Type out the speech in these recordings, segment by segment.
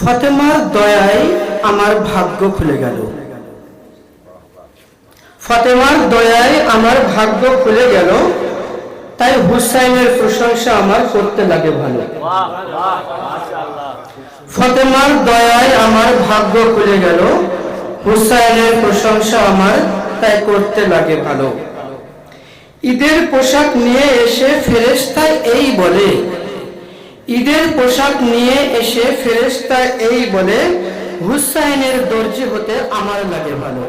ফতেমার দয়ায় আমার ভাগ্য খুলে গেল। ফতেমার দয়ায় আমার ভাগ্য খুলে গেল, তাই হুসাইনের প্রশংসা আমার করতে লাগে ভালো। ফতেমার দয়ায় আমার ভাগ্য খুলে গেল, হুসাইনের প্রশংসা আমার তাই করতে লাগে ভালো। ঈদের পোশাক নিয়ে এসে ফেরেশতায় এই বলে ঈদের পোশাক নিয়ে এসে ফেরেশতা এই বলে, হুসাইনের দর্জি হতে আমার লাগে ভালো।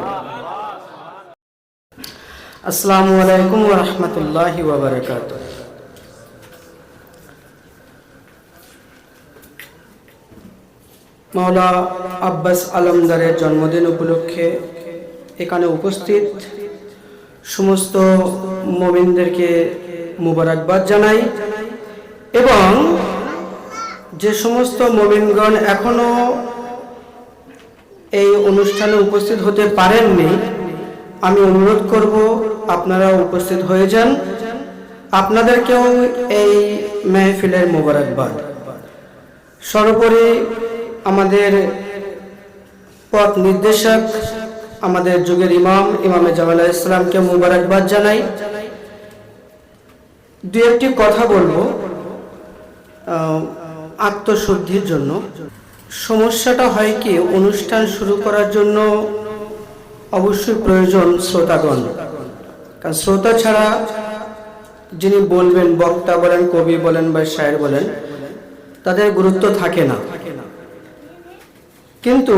আসসালামু আলাইকুম ওয়া রাহমাতুল্লাহি ওয়া বারাকাতুহু। মাওলা আব্বাস আলমদারের জন্মদিন উপলক্ষে এখানে উপস্থিত সমস্ত মোমিনদেরকে মুবারকবাদ জানাই এবং যে সমস্ত মোমিনগণ এখনও এই অনুষ্ঠানে উপস্থিত হতে পারেননি, আমি অনুরোধ করব আপনারা উপস্থিত হয়ে যান। আপনাদেরকেও এই মেহফিলের মোবারকবাদ। সর্বোপরি আমাদের পথ নির্দেশক, আমাদের যুগের ইমাম, ইমামে জামাল ইসলামকে মুবারকবাদ জানাই। দু একটি কথা বলব। আত্মশুদ্ধির জন্য। সমস্যাটা হয় কি, অনুষ্ঠান শুরু করার জন্য অবশ্যই প্রয়োজন শ্রোতাগণ। কারণ শ্রোতা ছাড়া যিনি বলবেন, বক্তা বলেন, কবি বলেন বা শায়ের বলেন, তাদের গুরুত্ব থাকে না। কিন্তু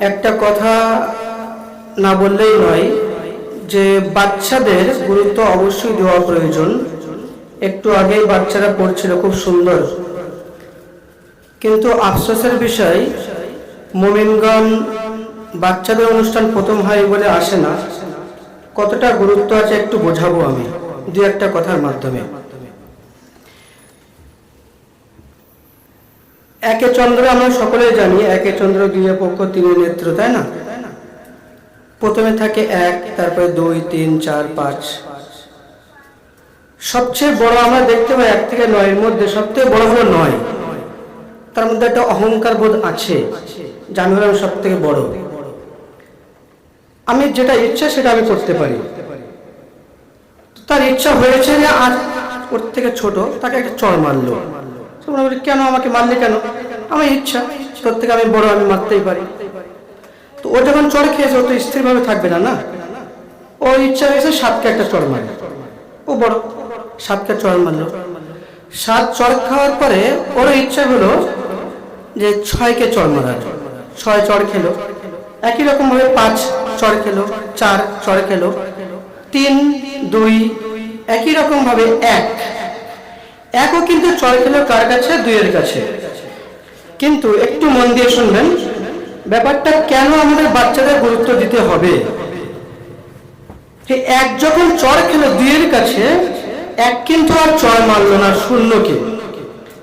একটা কথা না বললেই নয় যে, বাচ্চাদের গুরুত্ব অবশ্যই দেওয়া প্রয়োজন। একটু আগেই বাচ্চারা পড়ছিল, খুব সুন্দর। কিন্তু আফসোসের বিষয়, মোমিনগণ বাচ্চাদের অনুষ্ঠান প্রথম হয় বলে আসে না। কতটা গুরুত্ব আছে একটু বোঝাবো আমি, দু একটা কথার মাধ্যমে। একে চন্দ্র আমরা সকলে জানি, একে চন্দ্র দুই পক্ষ, তিনের নেত্র, তাই না? প্রথমে থাকে এক, তারপরে দুই, তিন, চার, পাঁচ। সবচেয়ে বড় আমরা দেখতে পাই এক থেকে নয়ের মধ্যে, সবচেয়ে বড় হলো নয়। তার মধ্যে একটা অহংকার বোধ আছে, যে আমি হলাম সব থেকে বড়। আমি যেটা ইচ্ছা সেটা আমি করতে পারি। তার ইচ্ছা হয়েছে যে আজ ওর থেকে ছোট, তাকে একটা চর মারলো। কেন আমাকে মারলে কেন? আমার ইচ্ছা, তোর থেকে আমি বড়, আমি মারতেই পারি। তো ও যখন চর খেয়েছে, ও তো স্থিরভাবে থাকবে না না? ও ইচ্ছা হয়েছে সাতকে একটা চর মারে। ও বড় সাতকে চর মারলো। সাত চর খাওয়ার পরে ওর ইচ্ছা হলো যে ছয়কে চড় মারার ছয় চড় খেলো। একই রকম ভাবে পাঁচ চর খেলো, চার চর খেলো, তিন, দুই, একই রকম ভাবে এক। একও কিন্তু চর খেলো কার কাছে? দুইয়ের কাছে। কিন্তু একটু মন দিয়ে শুনবেন, ব্যাপারটা কেন আমাদের বাচ্চাদের গুরুত্ব দিতে হবে? এক যখন চর খেলো দুইয়ের কাছে, এক কিন্তু আর চর মারলো না শূন্যকে।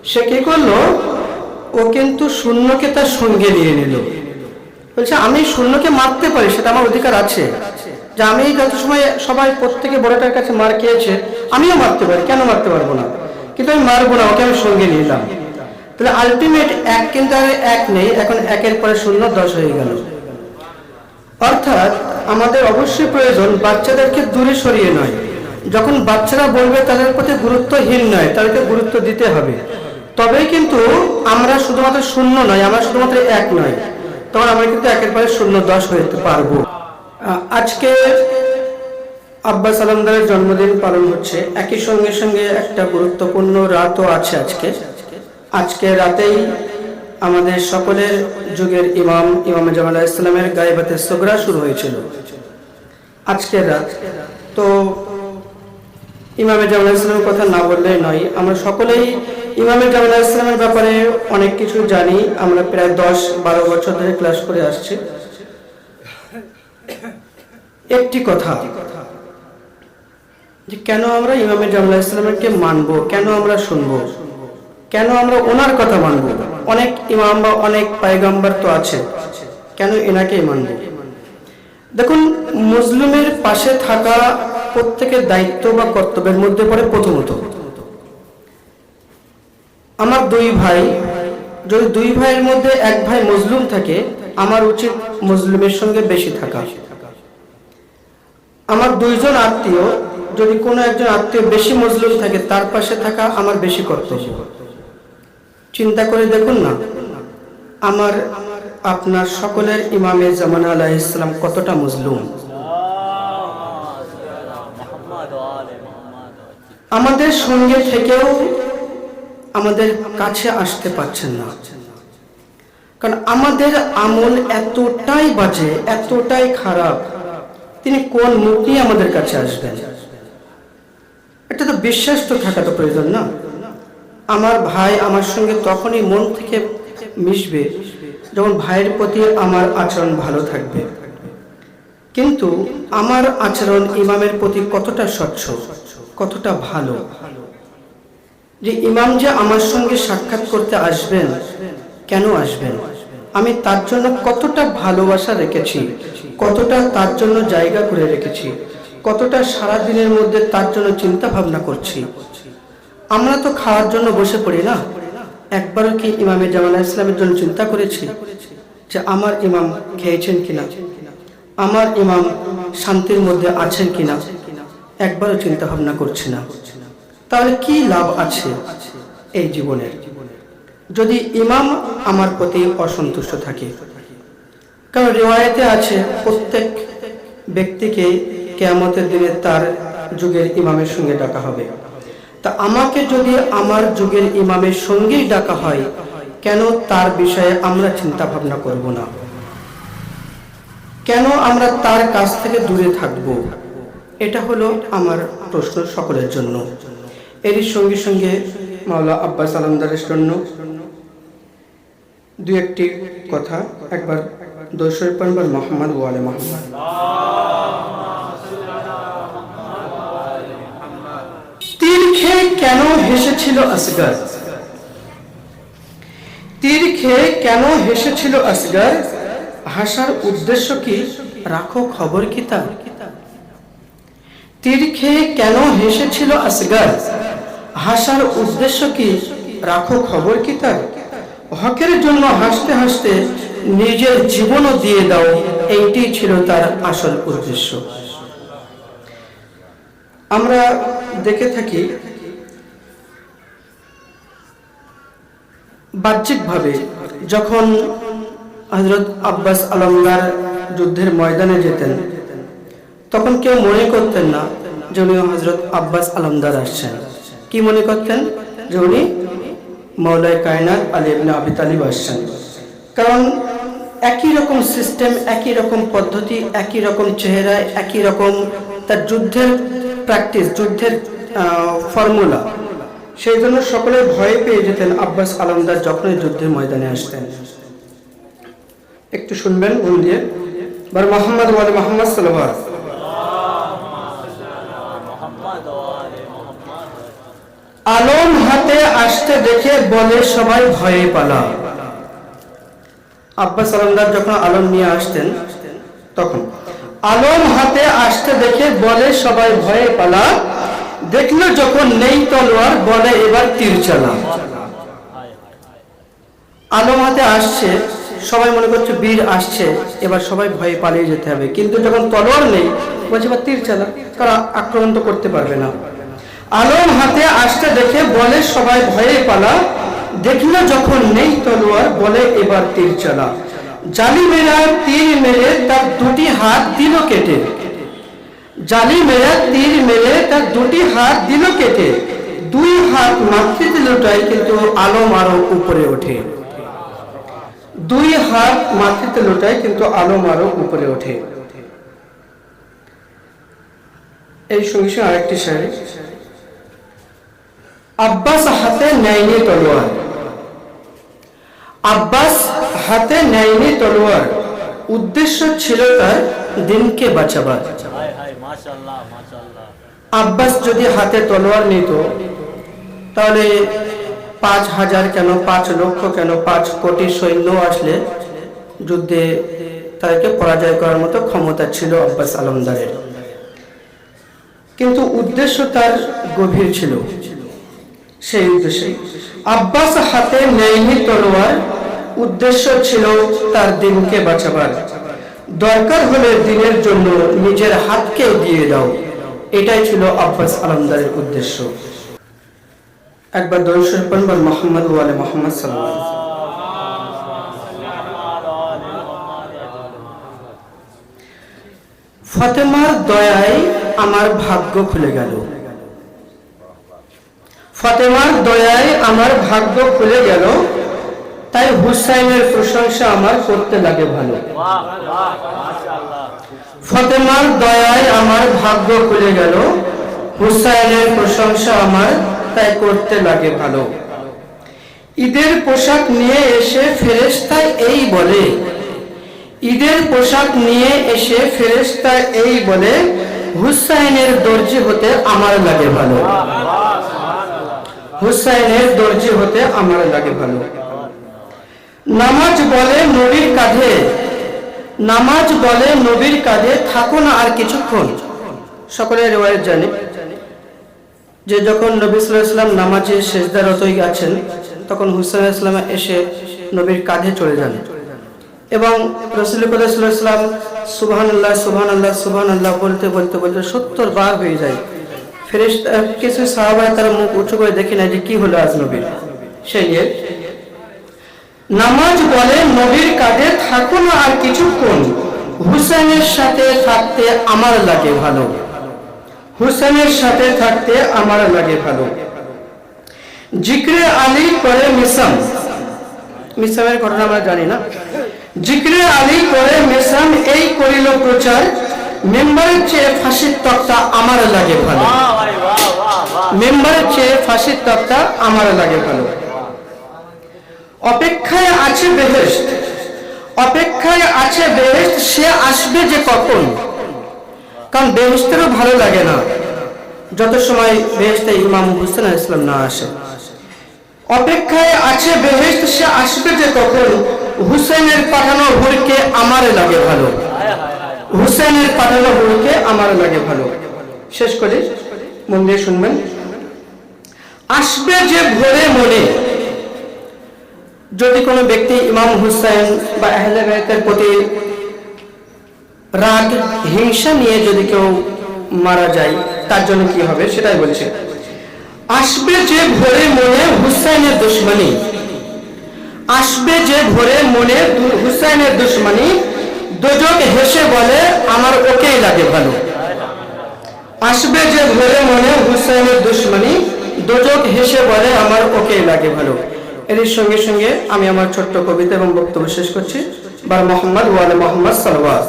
সে কি করল? ও কিন্তু শূন্যকে তার সঙ্গে নিয়ে নিল। বলছে, আমি শূন্যকে মারতে পারি, সেটা আমার অধিকার আছে। যে আমি যত সময় সবাই প্রত্যেকে বড়টার কাছে মার খেয়েছে, আমিও মারতে পারি, কেন মারতে পারব না? কিন্তু আমি মারবো না, ওকে আমি সঙ্গে নিলাম। তাহলে আলটিমেট এক কিন্তু আর এক নেই, এখন একের পরে শূন্য দশ হয়ে গেল। অর্থাৎ আমাদের অবশ্যই প্রয়োজন বাচ্চাদেরকে দূরে সরিয়ে নয়। যখন বাচ্চারা বলবে তাদের প্রতি গুরুত্বহীন নয়, তাদেরকে গুরুত্ব দিতে হবে। তবেই কিন্তু আমরা শুধুমাত্র শূন্য নয়, আমরা শুধুমাত্র এক নয়। তখন আমরা কিন্তু একের পরে শূন্য দশ হতে পারব। আজকে আব্বাস আলমদারের জন্মদিন পালন হচ্ছে। একই সঙ্গে সঙ্গে একটা গুরুত্বপূর্ণ রাতও আছে আজকে। আজকে রাতেই আমাদের সকলের যুগের ইমাম ইমাম জামাল ইসলামের গায়েবাতে সোগরা শুরু হয়েছিল। আজকের রাত। তো ইমামে জামাল ইসলামের কথা না বললেই নয়। আমরা সকলেই ইমামে জামাল ইসলামের ব্যাপারে অনেক কিছু জানি। আমরা প্রায় দশ বারো বছর ধরে ক্লাস করে আসছি। একটি কথা, যে কেন আমরা ইমামে জামাল ইসলামকে মানবো? কেন আমরা শুনব? কেন আমরা ওনার কথা মানবো? অনেক ইমাম বা অনেক পায়গাম্বার তো আছে। কেন এনাকেই মানব? দেখুন, মুসলিমের পাশে থাকা প্রত্যেকের দায়িত্ব বা কর্তব্যের মধ্যে পড়ে প্রথমত। আমার দুই ভাই, যদি দুই ভাইয়ের মধ্যে এক ভাই মজলুম থাকে, আমার উচিত মজলুমের সঙ্গে বেশি থাকা। আমার দুইজন আত্মীয়, যদি কোনো একজন আত্মীয় বেশি মজলুম থাকে, তার পাশে থাকা আমার বেশি কর্তব্য। চিন্তা করে দেখুন না, আমার, আপনার সকলের ইমামে জামানা আলাহ ইসলাম কতটা মজলুম মোহাম্মদ আলে মোহাম্মদ আমাদের সঙ্গে থেকেও আমাদের কাছে আসতে পারছেন না। কারণ আমাদের আমল এতটাই বাজে, এতটাই খারাপ, তিনি কোন মুখ নিয়ে আমাদের কাছে আসবেন? এটা তো বিশ্বাস তো থাকা তো প্রয়োজন না। আমার ভাই আমার সঙ্গে তখনই মন থেকে মিশবে যখন ভাইয়ের প্রতি আমার আচরণ ভালো থাকবে। কিন্তু আমার আচরণ ইমামের প্রতি কতটা স্বচ্ছ? কতটা ভালো? যে ইমাম যে আমার সঙ্গে সাক্ষাৎ করতে আসবেন, কেন আসবেন? আমি তার জন্য কতটা ভালোবাসা রেখেছি, কতটা তার জন্য জায়গা করে রেখেছি, কতটা সারা দিনের মধ্যে তার জন্য চিন্তা ভাবনা করছি। আমরা তো খাওয়ার জন্য বসে পড়ি না? একবারও কি ইমামে জামানা ইসলামের জন্য চিন্তা করেছি যে আমার ইমাম খেয়েছেন কিনা? আমার ইমাম শান্তির মধ্যে আছেন কিনা? একবারও চিন্তা ভাবনা করছি না। তাহলে কি লাভ আছে এই জীবনের? যদি ইমাম আমার প্রতি অসন্তুষ্ট থাকে, কারণ রেওয়ায়তে আছে প্রত্যেক ব্যক্তিকে কেয়ামতের দিনে তার যুগের ইমামের সঙ্গে ডাকা হবে। তা আমাকে যদি আমার যুগের ইমামের সঙ্গেই ডাকা হয়, কেন তার বিষয়ে আমরা চিন্তা ভাবনা করব না? কেন আমরা তার কাছ থেকে দূরে থাকব? এটা হলো আমার প্রশ্ন সকলের জন্য। এরই সঙ্গে সঙ্গে মাওলা আব্বাস আলমদারের জন্য দু একটি কথা একবার দোসর পনবার মোহাম্মদ ওয়ালে মোহাম্মদ। তীর খেয়ে কেন হেসেছিল আসগার? তীর খেয়ে কেন হেসেছিল আসগার? হাসার উদ্দেশ্য কি? রাখো খবর কি তার? তীর খেয়ে কেন হেসেছিল আসগার? হাসার উদ্দেশ্য কি? রাখো খবর কি তার? হকের জন্য হাসতে হাসতে নিজের জীবনও দিয়ে দাও, এইটি ছিল তার আসল উদ্দেশ্য। আমরা দেখে থাকি বাহ্যিকভাবে যখন হজরত আব্বাস আলমদার যুদ্ধের ময়দানে যেতেন, তখন কেউ মনে করতেন না যে উনি হজরত আব্বাস আলমদার আসছেন। কি মনে করতেন যে উনি মৌলায় কায়নাত আলী ইবনে আবি তালিব আসছেন? কারণ একই রকম সিস্টেম একই রকম পদ্ধতি, একই রকম চেহারা, একই রকম তার যুদ্ধের প্র্যাকটিস যুদ্ধের ফর্মুলা সেই জন্য সকলে ভয় পেয়ে যেতেন আব্বাস আলমদার যখনই যুদ্ধের ময়দানে আসতেন। একটু শুনবেন মন দিয়ে। বার মোহাম্মদ মোহাম্মদ সাল্লাহ আলম হাতে আসতে দেখে বলে, সবাই ভয়ে পালা। আব্বাস আলমদার যখন আলম নিয়ে আসতেন, তখন আলম হাতে আসতে দেখে বলে, সবাই ভয়ে পালা। দেখল যখন নেই তলোয়ার, বলে, এবার তীর চালা। আলম হাতে আসছে, সবাই মনে করছে বীর আসছে, এবার সবাই ভয়ে পালিয়ে যেতে হবে। কিন্তু যখন তলোয়ার নেই, বলছে, এবার তীর চালা। তারা আক্রমণ তো করতে পারবে না। আলম হাতে আসতে দেখে বলে, সবাই ভয়ে পালা। দেখল যখন নেই তলোয়ার, বলে এবার তীর চালা। জালিমেরা তীর মেরে তার দুটি হাত দিল কেটে। জালিমেরা তীর মেরে তার দুটি হাত দিল কেটে। দুই হাত মাতৃতে লোটায়, কিন্তু আলম আরও উপরে ওঠে। দুই হাত মাতৃতে লোটায়, কিন্তু আলম আরও উপরে ওঠে। এই সঙ্গে সঙ্গে আরেকটি শাড়ি আব্বাস হাতে নেয়নি তলোয়ার। আব্বাস হাতে নেয়নি তলোয়ার। উদ্দেশ্য ছিল তার দিনকে বাঁচাবার। আব্বাস যদি হাতে তলোয়ার নিত, তাহলে পাঁচ হাজার কেন, পাঁচ লক্ষ কেন, পাঁচ কোটি সৈন্য আসলে যুদ্ধে তাদেরকে পরাজয় করার মতো ক্ষমতা ছিল আব্বাস আলমদারের। কিন্তু উদ্দেশ্য তার গভীর ছিল। সেই উদ্দেশ্যে। আব্বাস হাতে নেয়নি তলোয়ার, উদ্দেশ্য ছিল তার দিনকে বাঁচাবার। দরকার হলে দিনের জন্য নিজের হাতকেও দিয়ে দাও। এটাই ছিল আব্বাস আলমদারের উদ্দেশ্য। একবার দর্শন পড়বেন মোহাম্মদ ওয়ালে মোহাম্মদ আলাইহি ফাতেমার দয়ায় আমার ভাগ্য খুলে গেল। ফতেমার দয়ায় আমার ভাগ্য খুলে গেল। তাই হুসাইনের প্রশংসা আমার করতে লাগে ভালো। ফতেমার দয়ায় আমার ভাগ্য খুলে গেল। হুসাইনের প্রশংসা আমার তাই করতে লাগে ভালো। ঈদের পোশাক নিয়ে এসে ফেরেস্তায় এই বলে। ঈদের পোশাক নিয়ে এসে ফেরেস্তায় এই বলে, হুসাইনের দর্জি হতে আমার লাগে ভালো। হুসাইনের দর্জি হতে আমার লাগে ভালো। নামাজ বলে নবীর কাঁধে, নামাজ বলে নবীর কাঁধে থাকো না আর কিছুক্ষণ। সকলের রেওয়ায়ত জানে যে যখন নবী সাল্লাম নামাজে সেজদারতই আছেন, তখন হুসাইন ইসলাম এসে নবীর কাঁধে চলে যান। এবং রসুল সাল্লাম সুবহান আল্লাহ সুবহান আল্লাহ সুবহান আল্লাহ বলতে বলতে বলতে সত্তর বার হয়ে যায়। ফেরেশ কিছু সাহাবায় তারা মুখ উঁচু করে দেখে না যে কি হলো আজ নবীর। সেই নিয়ে নামাজ বলে নবীর আর কিছুক্ষণ। হুসেনের সাথে থাকতে আমার লাগে ভালো। হুসেনের সাথে থাকতে আমার লাগে ভালো। জিক্রে আলী করে মিসাম। মিসামের ঘটনা আমরা জানি না। জিক্রে আলী করে মিসাম এই করিল প্রচার, মেম্বারের চেয়ে ফাঁসির তক্তা আমার লাগে ভালো। মেম্বারের চেয়ে ফাঁসির তক্তা আমার লাগে ভালো অপেক্ষায় আছে বেহেস্ট অপেক্ষায় আছে বেহেস্ট সে আসবে যে কখন? কারণ বেহেস্তেরও ভালো লাগে না, যত সময় বেহেস্তে ইমাম হুসেন ইসলাম না আসে। অপেক্ষায় আছে বেহেস্ত সে আসবে যে কখন? হুসেনের পাঠানো ভুলকে আমার লাগে ভালো। হুসেনের পাঠানো ভুলকে আমার লাগে ভালো। শেষ করে। মন্দির শুনবেন। আসবে যে ভোরে মনে। যদি কোনো ব্যক্তি ইমাম হুসাইন বা আহলে বাইতের প্রতি রাগ, হিংসা নিয়ে যদি কেউ মারা যায়, তার জন্য কি হবে? সেটাই বলছে। আসবে যে ভোরে মনে হুসাইনের দুশ্মনী। আসবে যে ভোরে মনে হুসাইনের দুশ্মনী দুজক হেসে বলে, আমার ওকেই লাগে ভালো। আসবে যে ভোরে মনে হুসাইনের দুশ্মনী দুজক হেসে বলে, আমার ওকে লাগে ভালো। এর সঙ্গে সঙ্গে আমি আমার ছোট্ট কবিতা এবং বক্তব্য শেষ করছি। বার মোহাম্মদ ওয়ালে মোহাম্মদ সালওয়াত